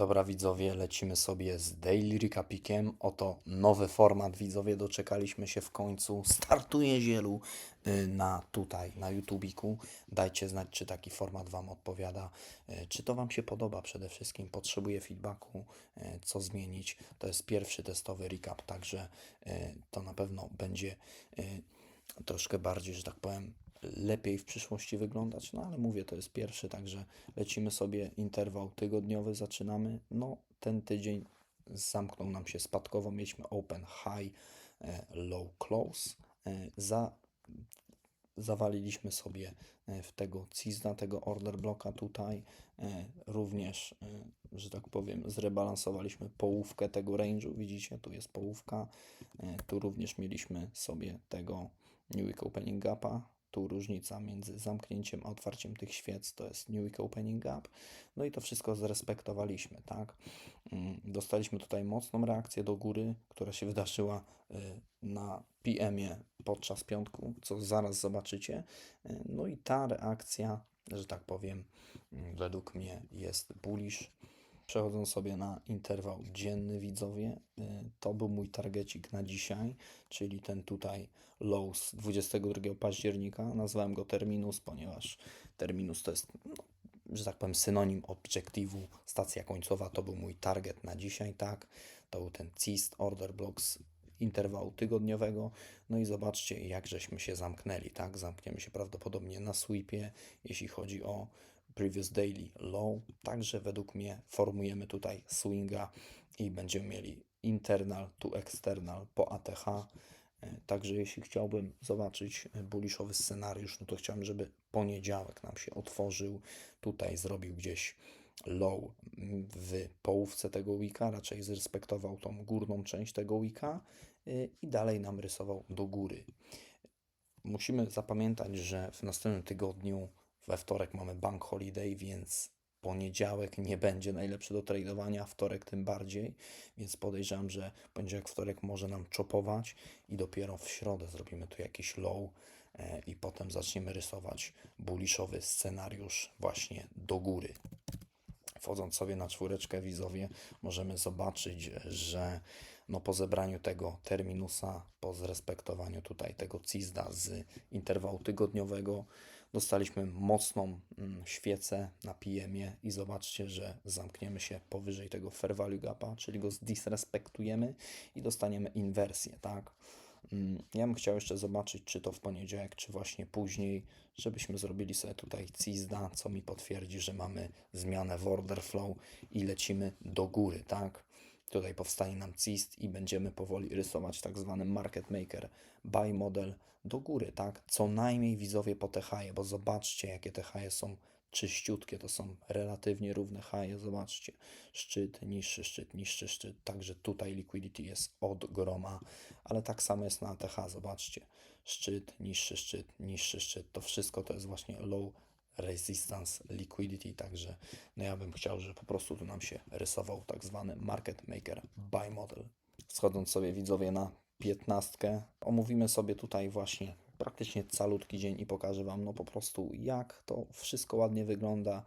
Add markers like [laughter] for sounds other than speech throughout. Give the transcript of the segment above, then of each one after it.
Dobra widzowie, lecimy sobie z Daily Recapikiem. Oto nowy format widzowie, doczekaliśmy się w końcu. Startuje zielu y, na tutaj, na YouTubiku. Dajcie znać, czy taki format Wam odpowiada, y, czy to Wam się podoba przede wszystkim. Potrzebuję feedbacku, y, co zmienić. To jest pierwszy testowy recap, także to na pewno będzie troszkę bardziej, że tak powiem, lepiej w przyszłości wyglądać. No ale mówię, to jest pierwszy, także lecimy sobie interwał tygodniowy, zaczynamy. No ten tydzień zamknął nam się spadkowo, mieliśmy open high, e, low close. E, Za, zawaliliśmy sobie e, w tego CISDA, tego order bloka tutaj. Również, że tak powiem, zrebalansowaliśmy połówkę tego range'u. Widzicie, tu jest połówka. Tu również mieliśmy sobie tego New Week Opening Gapa. Tu różnica między zamknięciem a otwarciem tych świec to jest New Week Opening Gap. No i to wszystko zrespektowaliśmy, tak? Mm, Dostaliśmy tutaj mocną reakcję do góry, która się wydarzyła y, na PM-ie podczas piątku, co zaraz zobaczycie. Y, No i ta reakcja, że tak powiem, mm, według mnie jest bullish. Przechodząc sobie na interwał dzienny, widzowie, y, to był mój targecik na dzisiaj, czyli ten tutaj low z 22 października. Nazwałem go terminus, ponieważ terminus to jest, no, że tak powiem, synonim obiektywu. Stacja końcowa to był mój target na dzisiaj, tak? To był ten CIST Order Blocks interwału tygodniowego. No i zobaczcie, jak żeśmy się zamknęli, tak? Zamkniemy się prawdopodobnie na sweepie, jeśli chodzi o previous daily low. Także według mnie formujemy tutaj swinga i będziemy mieli internal to external po ATH. E, Także jeśli chciałbym zobaczyć e, bulliszowy scenariusz, no to chciałbym, żeby poniedziałek nam się otworzył. Tutaj zrobił gdzieś low mm, w połówce tego weeka, raczej zrespektował tą górną część tego weeka y, i dalej nam rysował do góry. Musimy zapamiętać, że w następnym tygodniu we wtorek mamy bank holiday, więc poniedziałek nie będzie najlepszy do tradowania, wtorek tym bardziej, więc podejrzewam, że poniedziałek, wtorek może nam czopować i dopiero w środę zrobimy tu jakiś low e, i potem zaczniemy rysować bulliszowy scenariusz właśnie do góry. Wchodząc sobie na czwóreczkę wizowie, możemy zobaczyć, że no po zebraniu tego terminusa, po zrespektowaniu tutaj tego CISDA z interwału tygodniowego, dostaliśmy mocną mm, świecę na PM-ie i zobaczcie, że zamkniemy się powyżej tego fair value gapa, czyli go zdisrespektujemy i dostaniemy inwersję, tak? Mm, Ja bym chciał jeszcze zobaczyć, czy to w poniedziałek, czy właśnie później, żebyśmy zrobili sobie tutaj CISDA, co mi potwierdzi, że mamy zmianę w order flow i lecimy do góry, tak? Tutaj powstanie nam CIST i będziemy powoli rysować tak zwany market maker buy model do góry, tak? Co najmniej widzowie po te haje, bo zobaczcie, jakie te haje są czyściutkie, to są relatywnie równe haje, zobaczcie, szczyt, niższy szczyt, niższy szczyt, także tutaj liquidity jest od groma, ale tak samo jest na ATH, zobaczcie, szczyt, niższy szczyt, niższy szczyt, to wszystko to jest właśnie low resistance liquidity, także no ja bym chciał, żeby po prostu tu nam się rysował tak zwany market maker buy model. Schodząc sobie widzowie na 15, omówimy sobie tutaj właśnie praktycznie calutki dzień i pokażę Wam no po prostu jak to wszystko ładnie wygląda.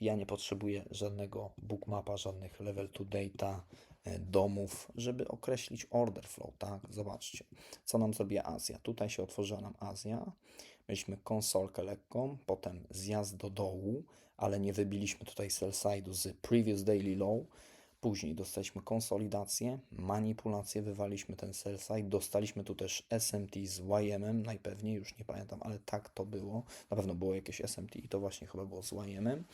Ja nie potrzebuję żadnego bookmapa, żadnych level to data, y, domów, żeby określić order flow, tak? Zobaczcie, co nam zrobi Azja. Tutaj się otworzyła nam Azja. Mieliśmy konsolkę lekką, potem zjazd do dołu, ale nie wybiliśmy tutaj sell side'u z previous daily low. Później dostaliśmy konsolidację, manipulację, wywaliśmy ten sell side, dostaliśmy tu też SMT z YM-em, najpewniej, już nie pamiętam, ale tak to było. Na pewno było jakieś SMT i to właśnie chyba było z YM-em.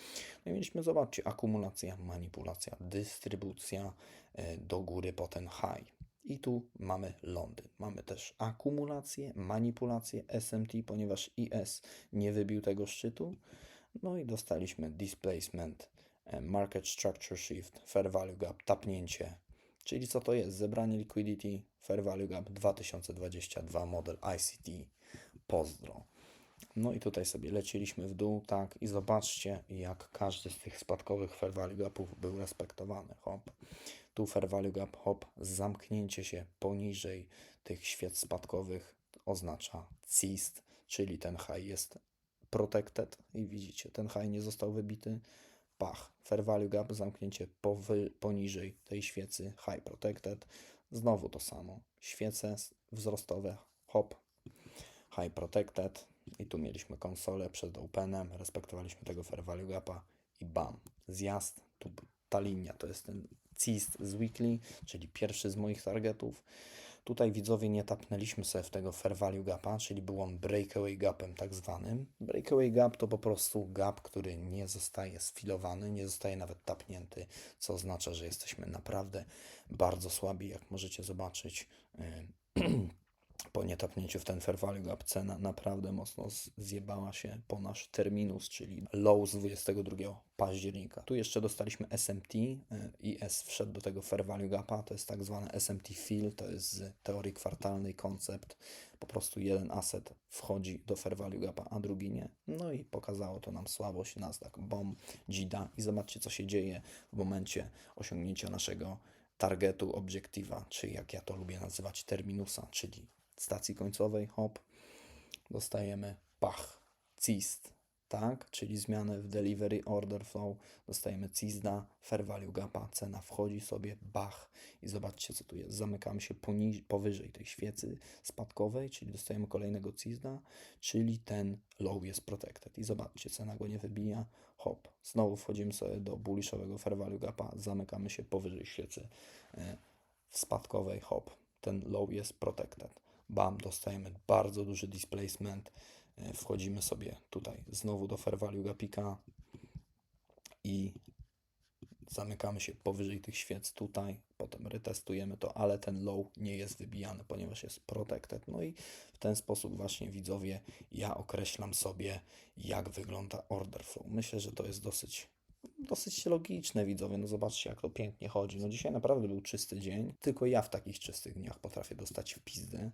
No i mieliśmy, zobaczcie, akumulacja, manipulacja, dystrybucja e, do góry po ten high. I tu mamy Londyn. Mamy też akumulację, manipulację SMT, ponieważ IS nie wybił tego szczytu. No i dostaliśmy displacement, e, market structure shift, fair value gap, tapnięcie. Czyli co to jest? Zebranie liquidity, fair value gap 2022 model ICT. Pozdro. No i tutaj sobie lecieliśmy w dół, tak, i zobaczcie, jak każdy z tych spadkowych fair value gapów był respektowany. Hop. Tu fair value gap, hop, zamknięcie się poniżej tych świec spadkowych oznacza CIST, czyli ten high jest protected i widzicie, ten high nie został wybity. pach. Fair value gap, zamknięcie powy, poniżej tej świecy high protected. Znowu to samo. Świece wzrostowe, hop, high protected. I tu mieliśmy konsolę przed openem, respektowaliśmy tego fair value gapa i bam, zjazd. Tu ta linia to jest ten CIST z weekly, czyli pierwszy z moich targetów. Tutaj widzowie nie tapnęliśmy sobie w tego fair value gapa, czyli był on breakaway gapem tak zwanym. Breakaway gap to po prostu gap, który nie zostaje sfilowany, nie zostaje nawet tapnięty, co oznacza, że jesteśmy naprawdę bardzo słabi, jak możecie zobaczyć. [clears throat] po nietapnięciu w ten fair value gap cena naprawdę mocno zjebała się po nasz terminus, czyli low z 22 października. Tu jeszcze dostaliśmy SMT y, i S wszedł do tego fair value gapa, to jest tak zwane SMT fill, to jest z teorii kwartalnej koncept. Po prostu jeden asset wchodzi do fair value gapa, a drugi nie. No i pokazało to nam słabość Nasdaq, BOM, GIDA i zobaczcie co się dzieje w momencie osiągnięcia naszego targetu, obiektywa, czy jak ja to lubię nazywać, terminusa, czyli stacji końcowej, hop, dostajemy pach, CIST, tak, czyli zmianę w delivery order flow, dostajemy CISDA, fair value gapa, cena wchodzi sobie, bach. I zobaczcie co tu jest, zamykamy się poniż, powyżej tej świecy spadkowej, czyli dostajemy kolejnego CISDA, czyli ten low jest protected. I zobaczcie, cena go nie wybija, hop, znowu wchodzimy sobie do bullishowego fair value gapa, zamykamy się powyżej świecy e, spadkowej, hop, ten low jest protected. Bam, dostajemy bardzo duży displacement. e, Wchodzimy sobie tutaj znowu do fair value gapika i zamykamy się powyżej tych świec tutaj, potem retestujemy to, ale ten low nie jest wybijany, ponieważ jest protected. No i w ten sposób właśnie widzowie, ja określam sobie, jak wygląda order flow. Myślę, że to jest dosyć dosyć logiczne widzowie, no zobaczcie jak to pięknie chodzi. No dzisiaj naprawdę był czysty dzień, tylko ja w takich czystych dniach potrafię dostać w pizdę,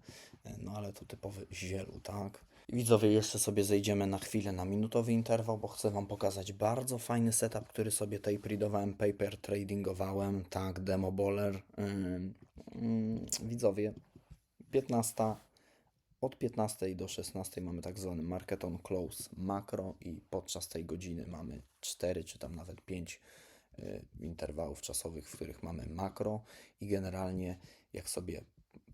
E, no ale to typowy zielu, tak? Widzowie, jeszcze sobie zejdziemy na chwilę na minutowy interwał, bo chcę Wam pokazać bardzo fajny setup, który sobie taperidowałem, paper tradingowałem, tak, demo baller. Ym, ym, widzowie, 15 od 15 do 16 mamy tak zwany market on close makro i podczas tej godziny mamy 4 czy tam nawet 5 y, interwałów czasowych, w których mamy makro i generalnie jak sobie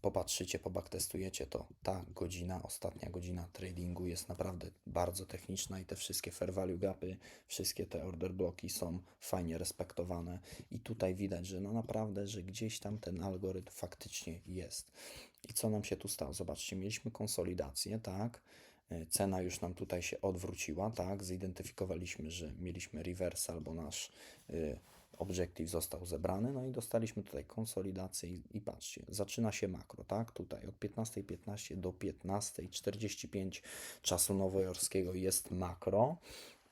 popatrzycie, pobaktestujecie, to ta godzina, ostatnia godzina tradingu jest naprawdę bardzo techniczna i te wszystkie fair value gapy, wszystkie te order bloki są fajnie respektowane i tutaj widać, że no naprawdę, że gdzieś tam ten algorytm faktycznie jest. I co nam się tu stało? Zobaczcie, mieliśmy konsolidację, tak? E, Cena już nam tutaj się odwróciła, tak? Zidentyfikowaliśmy, że mieliśmy reversal, bo nasz y, objective został zebrany, no i dostaliśmy tutaj konsolidację i, i patrzcie, zaczyna się makro, tak? Tutaj od 15.15 do 15.45 czasu nowojorskiego jest makro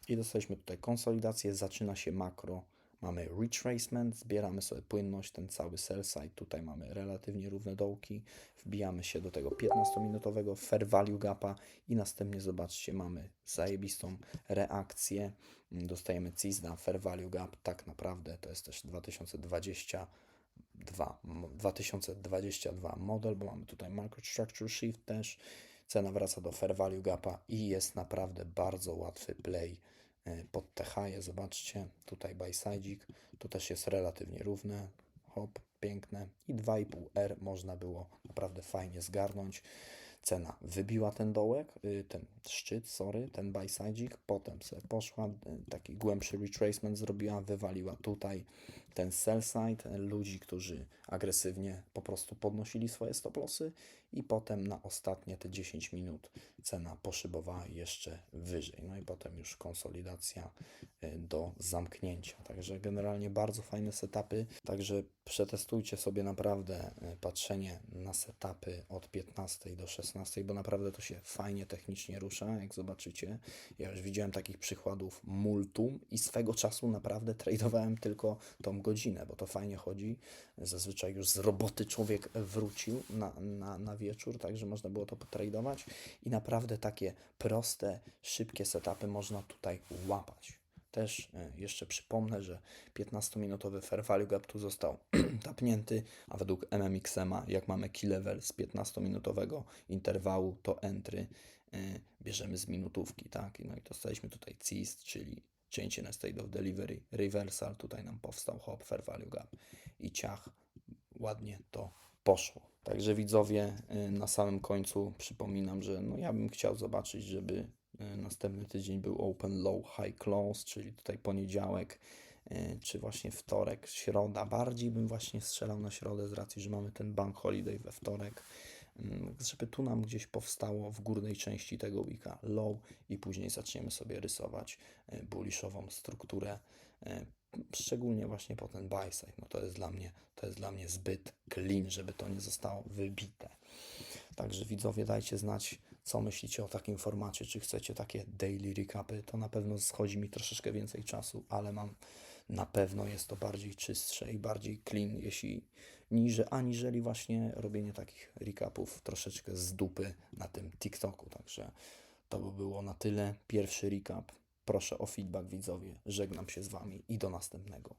i dostaliśmy tutaj konsolidację, zaczyna się makro, mamy retracement, zbieramy sobie płynność, ten cały sell side, tutaj mamy relatywnie równe dołki, wbijamy się do tego 15-minutowego fair value gapa i następnie zobaczcie, mamy zajebistą reakcję, dostajemy CISDA, fair value gap, tak naprawdę to jest też 2022, mo- 2022 model, bo mamy tutaj market structure shift też, cena wraca do fair value gapa i jest naprawdę bardzo łatwy play pod high, zobaczcie, tutaj buy sidzik, tu też jest relatywnie równe, hop, piękne. I 2,5R można było naprawdę fajnie zgarnąć. Cena wybiła ten dołek, y, ten szczyt, sorry, ten buy sidzik, potem sobie poszła, y, taki głębszy retracement zrobiła, wywaliła tutaj ten sell side, y, ludzi, którzy agresywnie po prostu podnosili swoje stop lossy i potem na ostatnie te 10 minut cena poszybowała jeszcze wyżej. No i potem już konsolidacja do zamknięcia. Także generalnie bardzo fajne setupy. Także przetestujcie sobie naprawdę patrzenie na setupy od 15 do 16, bo naprawdę to się fajnie technicznie rusza, jak zobaczycie. Ja już widziałem takich przykładów multum i swego czasu naprawdę tradowałem tylko tą godzinę, bo to fajnie chodzi. Zazwyczaj już z roboty człowiek wrócił na, na, na wieczór, także można było to potradować i naprawdę takie proste, szybkie setupy można tutaj łapać. Też e, jeszcze przypomnę, że 15-minutowy fair value gap tu został [clears throat] tapnięty, a według MMXMA, jak mamy key level z 15-minutowego interwału, to entry e, bierzemy z minutówki, tak? No i dostaliśmy tutaj CIST, czyli cięcie na state of delivery, reversal, tutaj nam powstał hop, fair value gap i ciach, ładnie to poszło. Także widzowie, y, na samym końcu przypominam, że no ja bym chciał zobaczyć, żeby następny tydzień był open low, high close, czyli tutaj poniedziałek, y, czy właśnie wtorek, środa. Bardziej bym właśnie strzelał na środę z racji, że mamy ten bank holiday we wtorek, mm, żeby tu nam gdzieś powstało w górnej części tego weeka low i później zaczniemy sobie rysować y, bullishową strukturę szczególnie właśnie po ten buy side. No to jest dla mnie, to jest dla mnie zbyt clean, żeby to nie zostało wybite. Także widzowie, dajcie znać, co myślicie o takim formacie, czy chcecie takie daily recapy. To na pewno schodzi mi troszeczkę więcej czasu, ale mam na pewno jest to bardziej czystsze i bardziej clean, jeśli niże, aniżeli właśnie robienie takich recapów troszeczkę z dupy na tym TikToku. Także to by było na tyle. Pierwszy recap. Proszę o feedback widzowie. Żegnam się z Wami i do następnego.